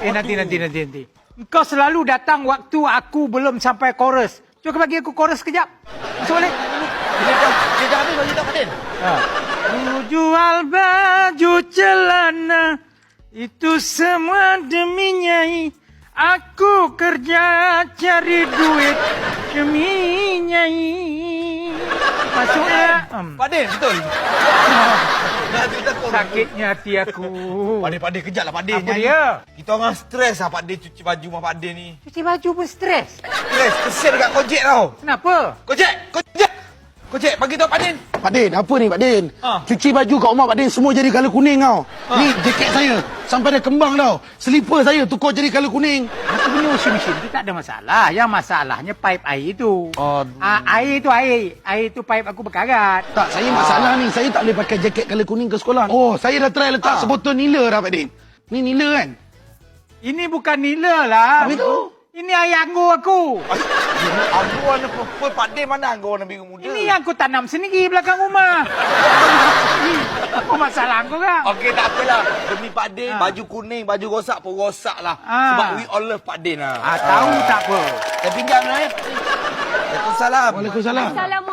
Eh, nanti, nanti, nanti, nanti. Kau selalu datang waktu aku belum sampai chorus. Cuba bagi aku chorus sekejap. Masuk balik. Dia dah, habis baju tak Pak Din? Ha. Ku jual baju celana itu semua demi nyai. Aku kerja cari duit demi nyai. Masuknya. Hmm. Pak Din, betul. Sakitnya hati aku. Pak Din, Pak Din, kejap lah Pak Din. Apa nyanyi. dia? Kita orang stres lah Pak Din cuci baju sama Pak Din ni. Cuci baju pun stres. Stres, kesian dekat Kojek tau. Kenapa? Kojek, Kojek. Kojek, bagi tahu Pak Din. Pak Din, apa ni Pak Din? Ha. Cuci baju kat rumah Pak Din semua jadi colour kuning tau. Ni jaket saya sampai dia kembang tau. Selipar saya tukar jadi colour kuning. Aku punya washing machine tu tak ada masalah. Yang masalahnya pipe air tu. Ah, air tu air. Air tu pipe aku berkarat. Tak, saya masalah ni. Saya tak boleh pakai jaket colour kuning ke sekolah. Oh, saya dah try letak sebotol nila dah Pak Din. Ni nila kan? Ini bukan nila lah. Habis tu? Ini air anggur aku. Anggur warna purple, Pak Din mana anggur warna biru muda? Ini yang aku tanam sendiri belakang rumah. Masalah kau kan? Okey, tak apalah. Demi Pak Din, Ha. baju kuning, baju rosak pun rosak lah. Ha. Sebab we all love Pak Din lah. Ah, tahu tak apa. Saya pinjam lah eh. Waalaikumsalam. Waalaikumsalam. Assalamualaikum